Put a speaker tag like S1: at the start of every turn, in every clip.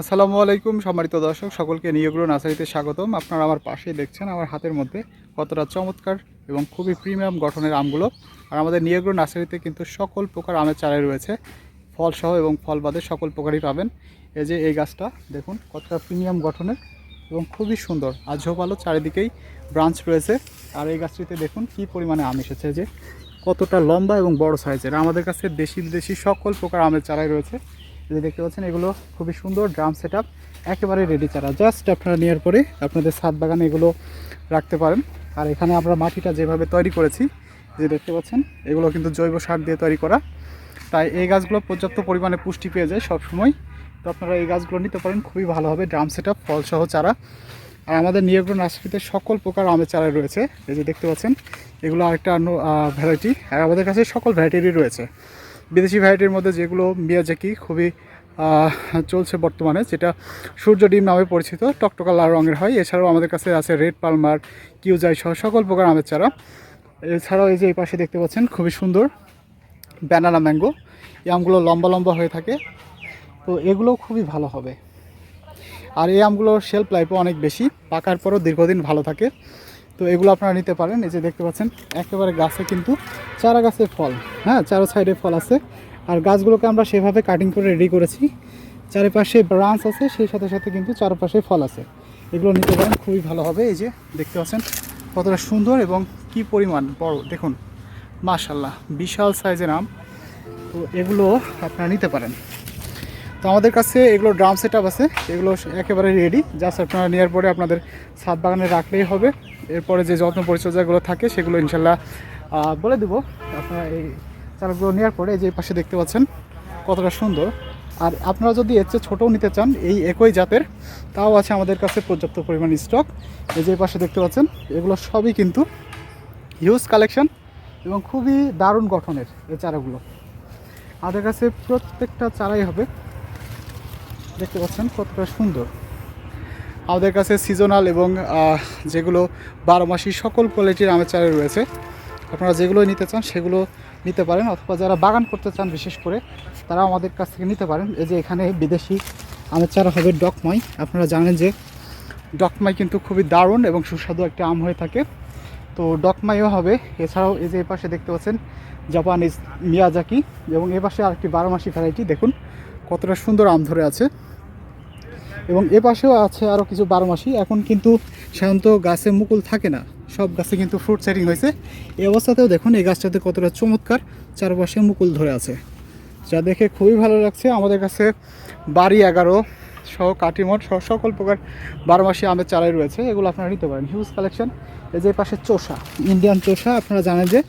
S1: আসসালামু আলাইকুম, সম্মানিত দর্শক, সকলকে নিয়োগ্রো নার্সারিতে স্বাগতম। আপনারা আমার পাশেই দেখছেন, আমার হাতের মধ্যে কতটা চমৎকার এবং খুবই প্রিমিয়াম গঠনের আমগুলো। আর আমাদের নিয়োগ্রো নার্সারিতে কিন্তু সকল প্রকার আমের চারাই রয়েছে। ফলসহ এবং ফল বাদে সকল প্রকারই পাবেন। এই যে এই গাছটা, দেখুন কতটা প্রিমিয়াম গঠনের এবং খুবই সুন্দর। আর ঝোপালো চারিদিকেই ব্রাঞ্চ রয়েছে। আর এই গাছটিতে দেখুন কি পরিমাণে আম এসেছে যে কতটা লম্বা এবং বড় সাইজের। আমাদের কাছে দেশি বিদেশি সকল প্রকার আমের চারাই রয়েছে। যে দেখতে পাচ্ছেন, এগুলো খুবই সুন্দর ড্রাম সেট আপ একেবারে রেডি চারা। জাস্ট আপনারা নেওয়ার পরে আপনাদের ছাদ বাগানে এগুলো রাখতে পারেন। আর এখানে আমরা মাটিটা যেভাবে তৈরি করেছি, যে দেখতে পাচ্ছেন, এগুলো কিন্তু জৈব সার দিয়ে তৈরি করা। তাই এই গাছগুলো পর্যাপ্ত পরিমাণে পুষ্টি পেয়ে যায় সবসময়। তো আপনারা এই গাছগুলো নিতে পারেন, খুবই ভালো হবে ড্রাম সেট আপ ফলসহ চারা। আর আমাদের নিয়োগ্র নার্সারিতে সকল প্রকার আমের চারা রয়েছে। এই যে দেখতে পাচ্ছেন, এগুলো আরেকটা ভ্যারাইটি আর আমাদের কাছে সকল ভ্যারাইটিরই রয়েছে। বিদেশি ভ্যারাইটির মধ্যে যেগুলো মিয়াজাকি খুবই চলছে বর্তমানে, যেটা সূর্য ডিম নামে পরিচিত, টকটকা লাল রঙের হয়। এছাড়াও আমাদের কাছে আছে রেড পালমার, কিউজাই সহ সকল প্রকার আমের চারা। এছাড়াও এই যে এই পাশে দেখতে পাচ্ছেন, খুবই সুন্দর ব্যানানা ম্যাঙ্গো এই আমগুলো লম্বা লম্বা হয়ে থাকে, তো এগুলো খুবই ভালো হবে। আর এই আমগুলোর শেলফ লাইফও অনেক বেশি, পাকার পরও দীর্ঘদিন ভালো থাকে। তো এগুলো আপনারা নিতে পারেন। এই যে দেখতে পাচ্ছেন, একেবারে গাছে কিন্তু চারা গাছের ফল। হ্যাঁ চারো সাইডে ফল আছে। আর গাছগুলোকে আমরা সেভাবে কাটিং করে রেডি করেছি। চারিপাশে ব্রাঞ্চ আছে, সেই সাথে সাথে কিন্তু চারপাশে ফল আছে। এগুলো নিতে পারেন, খুবই ভালো হবে। এই যে দেখতে পাচ্ছেন, কতটা সুন্দর এবং কি পরিমাণ বড়। দেখুন মাশাল্লাহ বিশাল সাইজের আম। তো এগুলো আপনারা নিতে পারেন। তো আমাদের কাছে এগুলো ড্রাম সেট আছে। এগুলো একেবারে রেডি জাস্ট আপনারা নেওয়ার পরে আপনাদের ছাদ বাগানে রাখলেই হবে। এরপরে যে যত্ন পরিচর্যাগুলো থাকে, সেগুলো ইনশাল্লাহ বলে দেবো। আপনারা এই চারাগুলো নেওয়ার পরে যে পাশে দেখতে পাচ্ছেন, কতটা সুন্দর। আর আপনারা যদি এর চেয়ে ছোটোও নিতে চান, এই একই জাতের, তাও আছে আমাদের কাছে পর্যাপ্ত পরিমাণ স্টক এই যে পাশে দেখতে পাচ্ছেন, এগুলো সবই কিন্তু হিউজ কালেকশন এবং খুবই দারুণ গঠনের এই চারাগুলো। আমাদের কাছে প্রত্যেকটা চারাই হবে। দেখতে পাচ্ছেন কতটা সুন্দর। আমাদের কাছে সিজনাল এবং যেগুলো বারো মাসি সকল কোয়ালিটির আমের চারা রয়েছে। আপনারা যেগুলো নিতে চান সেগুলো নিতে পারেন অথবা যারা বাগান করতে চান বিশেষ করে, তারা আমাদের কাছ থেকে নিতে পারেন। এই যে এখানে বিদেশি আমের চারা হবে ডকমাই আপনারা জানেন যে ডকমাই কিন্তু খুবই দারুণ এবং সুস্বাদু একটা আম হয়ে থাকে। তো ডকমাইও হবে। এছাড়াও এই যে এই পাশে দেখতে পাচ্ছেন জাপানিজ মিয়াজাকি এবং এ পাশে আরেকটি বারো মাসি ভ্যারাইটি দেখুন কতটা সুন্দর আম ধরে আছে। এবং এ পাশেও আছে আরও কিছু বারো মাসি এখন কিন্তু সাধারণত গাছে মুকুল থাকে না। সব গাছে কিন্তু ফ্রুট সেটিং হয়েছে। এই অবস্থাতেও দেখুন, এই গাছটাতে কতটা চমৎকার চারপাশে মুকুল ধরে আছে। যা দেখে খুবই ভালো লাগছে। আমাদের কাছে বাড়ি এগারো সহ কাটিমট সহ সকল প্রকার বারো আমের চারাই রয়েছে। এগুলো আপনারা নিতে পারেন। হিউজ কালেকশন এই যে পাশে চোষা ইন্ডিয়ান চোষা। আপনারা জানেন যে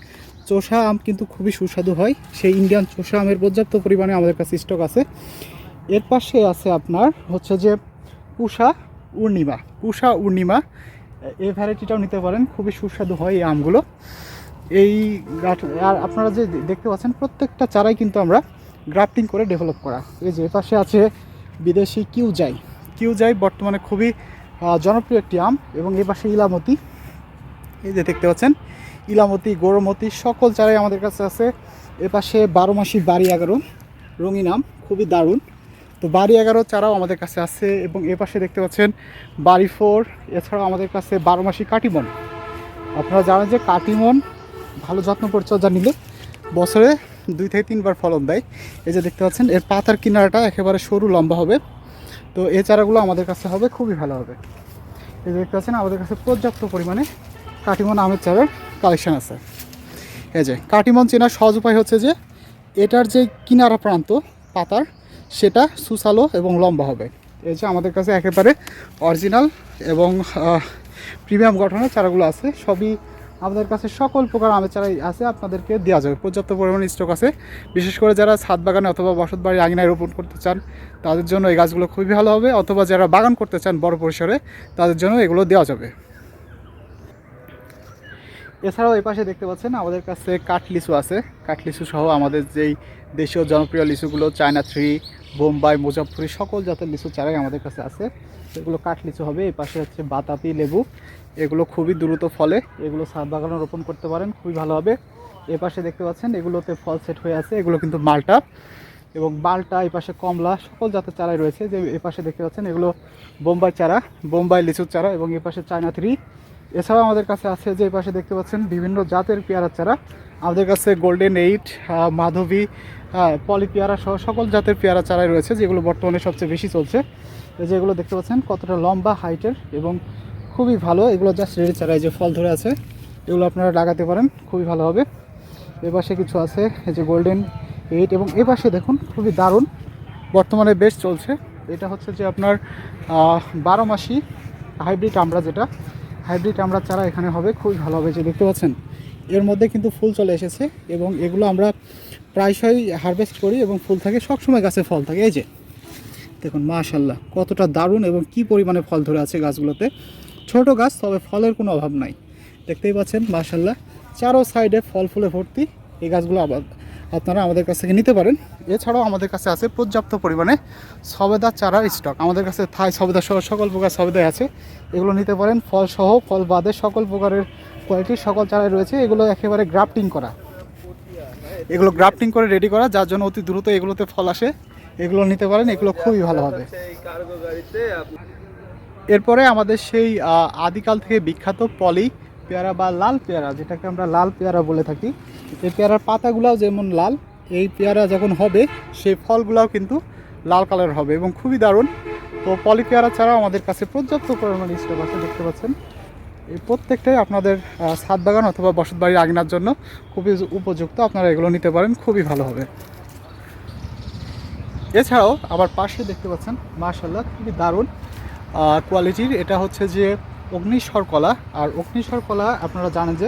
S1: চোষা আম কিন্তু খুবই সুস্বাদু হয়। সেই ইন্ডিয়ান চোষা আমের পর্যাপ্ত পরিমাণে আমাদের কাছে স্টক আছে। এর পাশে আছে আপনার হচ্ছে যে পুষা পূর্ণিমা পুষা পূর্ণিমা এই ভ্যারাইটিটাও নিতে পারেন, খুবই সুস্বাদু হয় এই আমগুলো। এই আর আপনারা যে দেখতে পাচ্ছেন, প্রত্যেকটা চারাই কিন্তু আমরা গ্রাফটিং করে ডেভেলপ করা। এই যে পাশে আছে বিদেশি কিউজাই। কিউজাই বর্তমানে খুবই জনপ্রিয় একটি আম এবং এ পাশে ইলামতি। এই যে দেখতে পাচ্ছেন, ইলামতি গৌরমতি সকল চারাই আমাদের কাছে আছে। এ পাশে বারো মাসি বাড়ি এগারো, রঙিন আম, খুবই দারুণ। তো বাড়ি এগারো চারাও আমাদের কাছে আছে এবং এ পাশে দেখতে পাচ্ছেন বাড়ি ফোর, এছাড়াও আমাদের কাছে বারো মাসি কাটিমন। আপনারা জানেন যে কাটিমন ভালো যত্ন পরিচর্যা নিলে বছরে দুই থেকে তিনবার ফলন দেয়। এই যে দেখতে পাচ্ছেন, এর পাতার কিনারাটা একেবারে সরু লম্বা হবে। তো এই চারাগুলো আমাদের কাছে হবে, খুবই ভালো হবে। এই যে দেখতে পাচ্ছেন, আমাদের কাছে পর্যাপ্ত পরিমাণে কাটিমন আমের চারার কালেকশান আছে। এই যে কাটিমন চেনার সহজ উপায় হচ্ছে যে, এটার যে কিনারা প্রান্ত, পাতার সেটা সুসালো এবং লম্বা হবে। এই যে আমাদের কাছে একেবারে অরিজিনাল এবং প্রিমিয়াম গঠনের চারাগুলো আছে। সবই আমাদের কাছে সকল প্রকার আমের চারাই আছে, আপনাদেরকে দেওয়া যাবে। পর্যাপ্ত পরিমাণে স্টক আছে। বিশেষ করে যারা ছাদ বাগানে অথবা বসত বাড়ি আঙিনায় রোপণ করতে চান, তাদের জন্য এই গাছগুলো খুবই ভালো হবে। অথবা যারা বাগান করতে চান বড় পরিসরে, তাদের জন্য এগুলো দেওয়া যাবে। এছাড়াও এই পাশে দেখতে পাচ্ছেন, আমাদের কাছে কাঠ লিচু আছে। কাঠ লিচু সহ আমাদের যেই দেশীয় জনপ্রিয় লিচুগুলো, চায়না থ্রি বোম্বাই মুজাফরি সকল জাতের লিচু চারাই আমাদের কাছে আছে। এগুলো কাঠ লিচু হবে, এই পাশে হচ্ছে বাতাপি, লেবু। এগুলো খুবই দ্রুত ফলে, এগুলো ছাদ বাগানে রোপণ করতে পারেন, খুবই ভালো হবে। এ পাশে দেখতে পাচ্ছেন, এগুলোতে ফল সেট হয়ে আছে, এগুলো কিন্তু মালটা। এবং বালটা এই পাশে কমলা, সকল জাতের চারাই রয়েছে। যে এ পাশে দেখতে পাচ্ছেন, এগুলো বোম্বাই চারা, বোম্বাই লিচুর চারা এবং এ পাশে চায়না থ্রি। এছাড়াও আমাদের কাছে আছে যে এই পাশে দেখতে পাচ্ছেন, বিভিন্ন জাতের পেয়ারার চারা। আমাদের কাছে গোল্ডেন এইট মাধবী পলি পেয়ারা সহ সকল জাতের পেয়ারা চারাই রয়েছে, যেগুলো বর্তমানে সবচেয়ে বেশি চলছে। এই যে এগুলো দেখতে পাচ্ছেন, কতটা লম্বা হাইটের এবং খুবই ভালো, এগুলো জাস্ট রেডি চারা এই যে ফল ধরে আছে, এগুলো আপনারা লাগাতে পারেন, খুবই ভালো হবে। এ পাশে কিছু আছে, এই যে গোল্ডেন এইট এবং এ পাশে দেখুন, খুবই দারুণ, বর্তমানে বেশ চলছে। এটা হচ্ছে যে আপনার বারো মাসি হাইব্রিড আমরা যেটা, হাইব্রিড আমরা চারা এখানে হবে, খুবই ভালো হবে যে দেখতে পাচ্ছেন। এর মধ্যে কিন্তু ফুল চলে এসেছে এবং এগুলো আমরা প্রায়শই হারভেস্ট করি এবং ফুল থাকে, সবসময় গাছে ফল থাকে। এই যে, দেখুন মাশাল্লাহ কতটা দারুণ এবং কি পরিমাণে ফল ধরে আছে গাছগুলোতে। ছোট গাছ, তবে ফলের কোনো অভাব নাই। দেখতেই পাচ্ছেন মাশাল্লাহ চারো সাইডে ফল ফুলে ভর্তি। এই গাছগুলো আবার আপনারা আমাদের কাছ থেকে নিতে পারেন। এছাড়াও আমাদের কাছে আছে পর্যাপ্ত পরিমাণে সবেদা চারার স্টক আমাদের কাছে থাই সবেদা সহ সকল প্রকার সবেদাই আছে। এগুলো নিতে পারেন। ফল সহ, ফল বাদে সকল প্রকারের কোয়ালিটির সকল চারাই রয়েছে। এগুলো একেবারে গ্রাফটিং করা। এগুলো গ্রাফটিং করে রেডি করা, যার জন্য অতি দ্রুত এগুলোতে ফল আসে। এগুলো নিতে পারেন, এগুলো খুবই ভালো হবে। এরপরে আমাদের সেই আদিকাল থেকে বিখ্যাত পলি পেয়ারা বা লাল পেয়ারা, যেটাকে আমরা লাল পেয়ারা বলে থাকি। এই পেয়ারার পাতাগুলাও যেমন লাল, এই পেয়ারা যখন হবে সেই ফলগুলাও কিন্তু লাল কালার হবে এবং খুবই দারুণ। তো পলি পেয়ারা ছাড়াও আমাদের কাছে পর্যাপ্ত পরিমাণে স্টক আছে দেখতে পাচ্ছেন। এই প্রত্যেকটাই আপনাদের ছাদ বাগান অথবা বসত বাড়ির আগিনার জন্য খুবই উপযুক্ত। আপনারা এগুলো নিতে পারেন, খুবই ভালো হবে। এছাড়াও আবার পাশে দেখতে পাচ্ছেন মার্শাল্লাহ খুবই দারুণ কোয়ালিটির। এটা হচ্ছে যে অগ্নিস্বর কলা। আর অগ্নিস্বর কলা আপনারা জানেন যে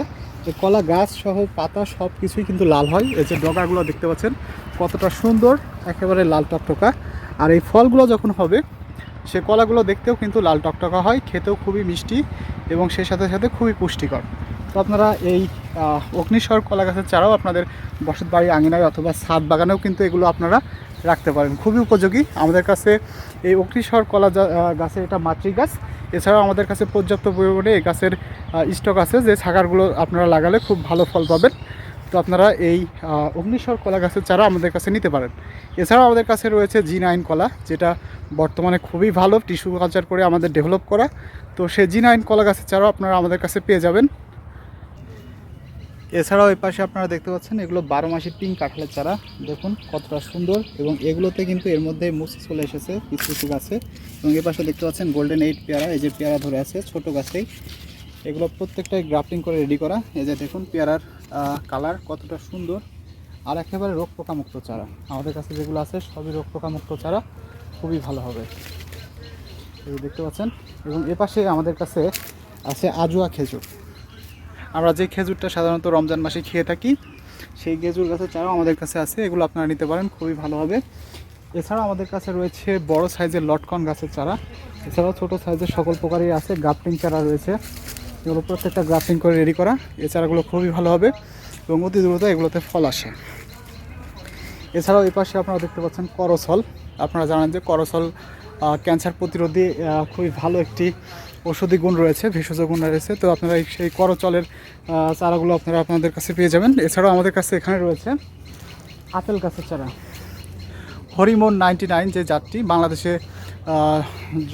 S1: কলা গাছ সহ পাতা সব কিছুই কিন্তু লাল হয়। এই যে ডগাগুলো দেখতে পাচ্ছেন, কতটা সুন্দর, একেবারে লাল টকটকা আর এই ফলগুলো যখন হবে সে কলাগুলো দেখতেও কিন্তু লাল টকটকা হয়, খেতেও খুবই মিষ্টি এবং সেই সাথে সাথে খুবই পুষ্টিকর। তো আপনারা এই অগ্নিস্বর কলা গাছের চারাও আপনাদের বসত বাড়ির আঙিনায় অথবা ছাদ বাগানেও কিন্তু এগুলো আপনারা রাখতে পারেন। খুবই উপযোগী। আমাদের কাছে এই অগ্নিস্বর কলা গাছের এটা মাতৃ গাছ এছাড়াও আমাদের কাছে পর্যাপ্ত পরিমাণে এই গাছের স্টক আছে যে ছাগারগুলো আপনারা লাগালে খুব ভালো ফল পাবেন। তো আপনারা এই অগ্নিস্বর কলা গাছের চারা আমাদের কাছে নিতে পারেন। এছাড়াও আমাদের কাছে রয়েছে জি নাইন কলা, যেটা বর্তমানে খুবই ভালো টিস্যু কালচার করে আমাদের ডেভেলপ করা। তো সেই জি নাইন কলা গাছের চারাও আপনারা আমাদের কাছে পেয়ে যাবেন। এছাড়াও এই পাশে আপনারা দেখতে পাচ্ছেন, এগুলো বারো মাসি পিঙ্ক কাঁঠালের চারা। দেখুন কতটা সুন্দর এবং এগুলোতে কিন্তু এর মধ্যে মুসি চলে এসেছে, কিছু কিছু গাছে। এবং এ পাশে দেখতে পাচ্ছেন গোল্ডেন এইট পেয়ারা, এই যে পেয়ারা ধরে আছে, ছোট গাছেই। এগুলো প্রত্যেকটাই গ্রাফটিং করে রেডি করা। এই যে দেখুন, পেয়ারার কালার কতটা সুন্দর। আর একেবারে রোগ পোকামুক্ত চারা। আমাদের কাছে যেগুলো আছে, সবই রোগ পোকামুক্ত চারা। খুবই ভালো হবে। যে দেখতে পাচ্ছেন। এবং এ পাশে আমাদের কাছে আছে আজুয়া খেজুর। আমরা যে খেজুরটা সাধারণত রমজান মাসে খেয়ে থাকি, সেই খেজুর গাছের চারাও আমাদের কাছে আছে। এগুলো আপনারা নিতে পারেন, খুবই ভালো হবে। এছাড়াও আমাদের কাছে রয়েছে বড় সাইজের লটকন গাছের চারা। এছাড়াও ছোট সাইজের সকল প্রকারই আছে গ্রাফটিং চারা রয়েছে। এগুলো প্রত্যেকটা গ্রাফটিং করে রেডি করা। এই চারাগুলো খুবই ভালো হবে এবং অতি দ্রুত এগুলোতে ফল আসে। এছাড়াও এই পাশে আপনারা দেখতে পাচ্ছেন করসল আপনারা জানেন যে করসল ক্যান্সার প্রতিরোধী খুবই ভালো একটি ঔষধি গুণ রয়েছে, ভেষজ গুণ রয়েছে। তো আপনারা সেই করচলের চারাগুলো আপনারা আপনাদের কাছে পেয়ে যাবেন। এছাড়াও আমাদের কাছে এখানে রয়েছে আপেল গাছের চারা। হরিমন নাইনটি নাইন যে জাতটি, বাংলাদেশে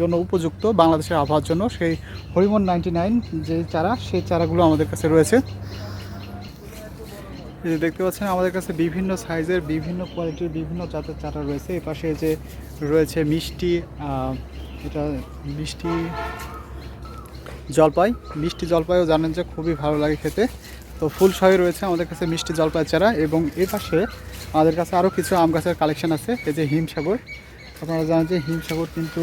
S1: জন্য উপযুক্ত, বাংলাদেশের আবহাওয়ার জন্য। সেই হরিমন নাইনটি নাইন যে চারা, সেই চারাগুলো আমাদের কাছে রয়েছে। দেখতে পাচ্ছেন, আমাদের কাছে বিভিন্ন সাইজের, বিভিন্ন কোয়ালিটির, বিভিন্ন জাতের চারা রয়েছে। এই পাশে যে রয়েছে মিষ্টি এটা মিষ্টি জলপাই। মিষ্টি জলপাইও জানেন যে খুবই ভালো লাগে খেতে। তো ফুল সহে রয়েছে আমাদের কাছে মিষ্টি জলপাই চারা এবং এ পাশে আমাদের কাছে আরও কিছু আম গাছের কালেকশন আছে, এই যে হিমসাগর। আপনারা জানেন যে হিমসাগর কিন্তু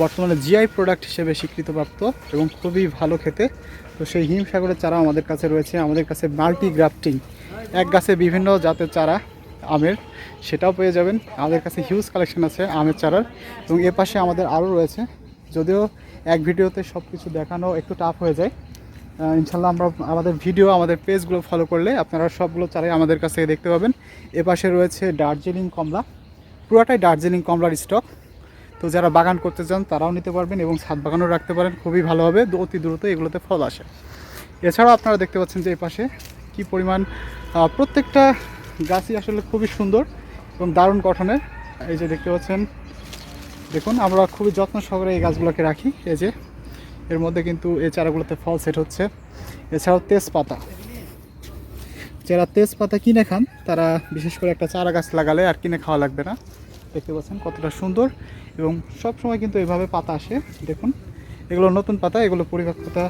S1: বর্তমানে জিআই প্রোডাক্ট হিসেবে স্বীকৃতপ্রাপ্ত এবং খুবই ভালো খেতে। তো সেই হিমসাগরের চারা আমাদের কাছে রয়েছে। আমাদের কাছে মাল্টি গ্রাফটিং এক গাছে বিভিন্ন জাতের চারা, আমের, সেটাও পেয়ে যাবেন। আমাদের কাছে হিউজ কালেকশন আছে আমের চারার এবং এ পাশে আমাদের আরও রয়েছে। যদিও এক ভিডিওতে সব কিছু দেখানো একটু টাফ হয়ে যায়। ইনশাল্লাহ আমরা আমাদের ভিডিও আমাদের পেজগুলো ফলো করলে আপনারা সবগুলো চারাই আমাদের কাছ দেখতে পাবেন। এ পাশে রয়েছে দার্জিলিং কমলা। পুরোটাই দার্জিলিং কমলার স্টক। তো যারা বাগান করতে চান, তারাও নিতে পারবেন এবং ছাদ বাগানও রাখতে পারেন। খুবই ভালো হবে অতি দ্রুত এগুলোতে ফল আসে। এছাড়াও আপনারা দেখতে পাচ্ছেন যে এই পাশে কি পরিমাণ প্রত্যেকটা গাছই আসলে খুবই সুন্দর এবং দারুণ গঠনের। এই যে দেখতে পাচ্ছেন, দেখুন, আমরা খুবই যত্ন সহকারে এই গাছগুলোকে রাখি। এই যে, এর মধ্যে কিন্তু এই চারাগুলোতে ফল সেট হচ্ছে। এছাড়াও তেজপাতা। যারা তেজপাতা কিনে খান, তারা বিশেষ করে একটা চারা গাছ লাগালে আর কিনে খাওয়া লাগবে না। দেখতে পাচ্ছেন কতটা সুন্দর এবং সব সময় কিন্তু এভাবে পাতা আসে। দেখুন, এগুলো নতুন পাতা, এগুলো পরিপক্কতা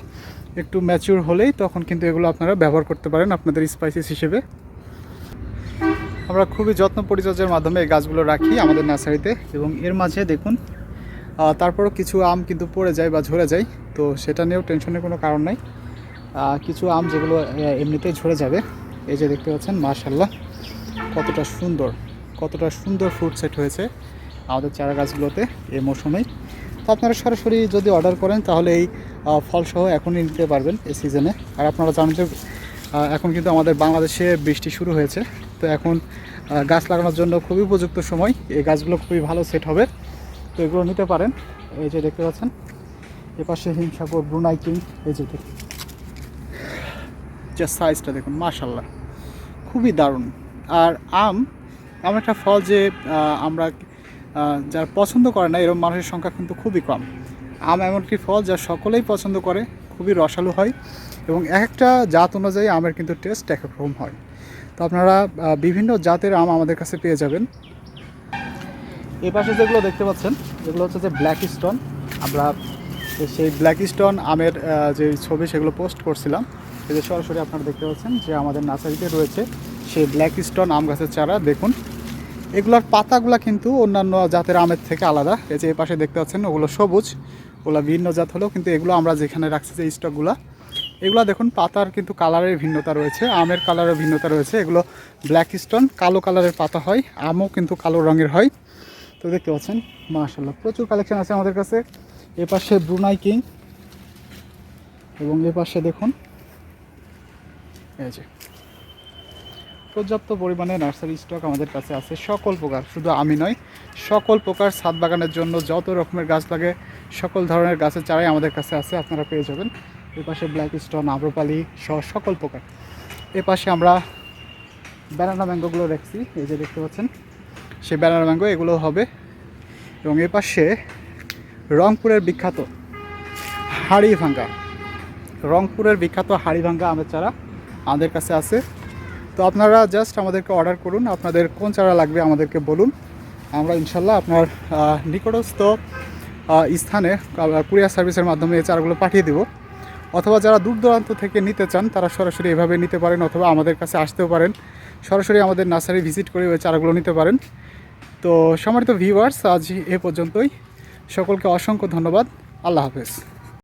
S1: একটু ম্যাচিউর হলেই তখন কিন্তু এগুলো আপনারা ব্যবহার করতে পারেন আপনাদের স্পাইসিস হিসেবে। আমরা খুবই যত্ন পরিচর্যার মাধ্যমে এই গাছগুলো রাখি আমাদের নার্সারিতে এবং এর মাঝে দেখুন তারপরও কিছু আম কিন্তু পড়ে যায় বা ঝরে যায়, তো সেটা নিয়েও টেনশনের কোনো কারণ নাই। কিছু আম যেগুলো এমনিতেই ঝরে যাবে। এই যে দেখতে পাচ্ছেন মার্শাল্লাহ কতটা সুন্দর কতটা সুন্দর ফ্রুট সেট হয়েছে আমাদের চারা গাছগুলোতে এই মৌসুমেই। তো আপনারা সরাসরি যদি অর্ডার করেন, তাহলে এই ফলসহ এখনই নিতে পারবেন এই সিজনে আর আপনারা জানেন যে এখন কিন্তু আমাদের বাংলাদেশে বৃষ্টি শুরু হয়েছে। তো এখন গাছ লাগানোর জন্য খুবই উপযুক্ত সময়। এই গাছগুলো খুবই ভালো সেট হবে। তো এগুলো নিতে পারেন। এই যে দেখতে পাচ্ছেন, এপাশে হিমসাগর, ব্রুনাই কিং, এই যে যে সাইজটা দেখুন মাশাল্লাহ খুবই দারুণ। আর আম, এমন একটা ফল যে আমরা যারা পছন্দ করে না, এরকম মানুষের সংখ্যা কিন্তু খুবই কম। আম এমন একটি ফল যা সকলেই পছন্দ করে, খুবই রসালো হয় এবং এক একটা জাত অনুযায়ী আমের কিন্তু টেস্ট এক রকম হয়। তো আপনারা বিভিন্ন জাতের আম আমাদের কাছে পেয়ে যাবেন। এই পাশে যেগুলো দেখতে পাচ্ছেন, এগুলো হচ্ছে যে ব্ল্যাক স্টোন আমরা সেই ব্ল্যাক স্টোন আমের যে ছবি সেগুলো পোস্ট করছিলাম। এই যে সরাসরি আপনারা দেখতে পাচ্ছেন যে আমাদের নার্সারিতে রয়েছে সেই ব্ল্যাক স্টোন আম গাছের চারা, দেখুন। এগুলোর পাতাগুলো কিন্তু অন্যান্য জাতের আমের থেকে আলাদা। এই যে এই পাশে দেখতে পাচ্ছেন, ওগুলো সবুজ, ওগুলো ভিন্ন জাত হলেও কিন্তু এগুলো আমরা যেখানে রাখছি যে স্টকগুলো এগুলো দেখুন, পাতার কিন্তু কালারের ভিন্নতা রয়েছে, আমের কালারের ভিন্নতা রয়েছে। এগুলো ব্ল্যাক স্টোন কালো কালারের পাতা হয়, আমও কিন্তু কালো রঙের হয়। তো দেখতে পাচ্ছেন মাশাল্লাহ প্রচুর কালেকশন আছে আমাদের কাছে। এ পাশে ব্রুনাই কিং এবং এ পাশে দেখুন এই যে। পর্যাপ্ত পরিমাণে নার্সারি স্টক আমাদের কাছে আছে। সকল প্রকার, শুধু আমি নয়, সকল প্রকার ছাদ বাগানের জন্য যত রকমের গাছ লাগে, সকল ধরনের গাছের চারাই আমাদের কাছে আছে, আপনারা পেয়ে যাবেন। এ পাশে ব্ল্যাক স্টোন, আম্রপালি সহ সকল প্রকার। এ পাশে আমরা ব্যানানা ম্যাঙ্গোগুলো রাখছি এই যে দেখতে পাচ্ছেন। সেই ব্যানানা ম্যাঙ্গো, এগুলো হবে। এবং এ পাশে রংপুরের বিখ্যাত হাড়ি ভাঙ্গা রংপুরের বিখ্যাত হাড়ি ভাঙ্গা আমের চারা আমাদের কাছে আছে। তো আপনারা জাস্ট আমাদেরকে অর্ডার করুন, আপনাদের কোন চারা লাগবে আমাদেরকে বলুন। আমরা ইনশাল্লাহ আপনার নিকটস্থ স্থানে কুরিয়ার সার্ভিসের মাধ্যমে এই চারাগুলো পাঠিয়ে দেব। অথবা যারা দূর দূরান্ত থেকে নিতে চান, তারা সরাসরি এভাবে নিতে পারেন অথবা আমাদের কাছে আসতেও পারেন। সরাসরি আমাদের নার্সারি ভিজিট করে ওই চারাগুলো নিতে পারেন। তো সম্মানিত ভিউয়ার্স আজ এ পর্যন্তই। সকলকে অসংখ্য ধন্যবাদ। আল্লাহ হাফেজ।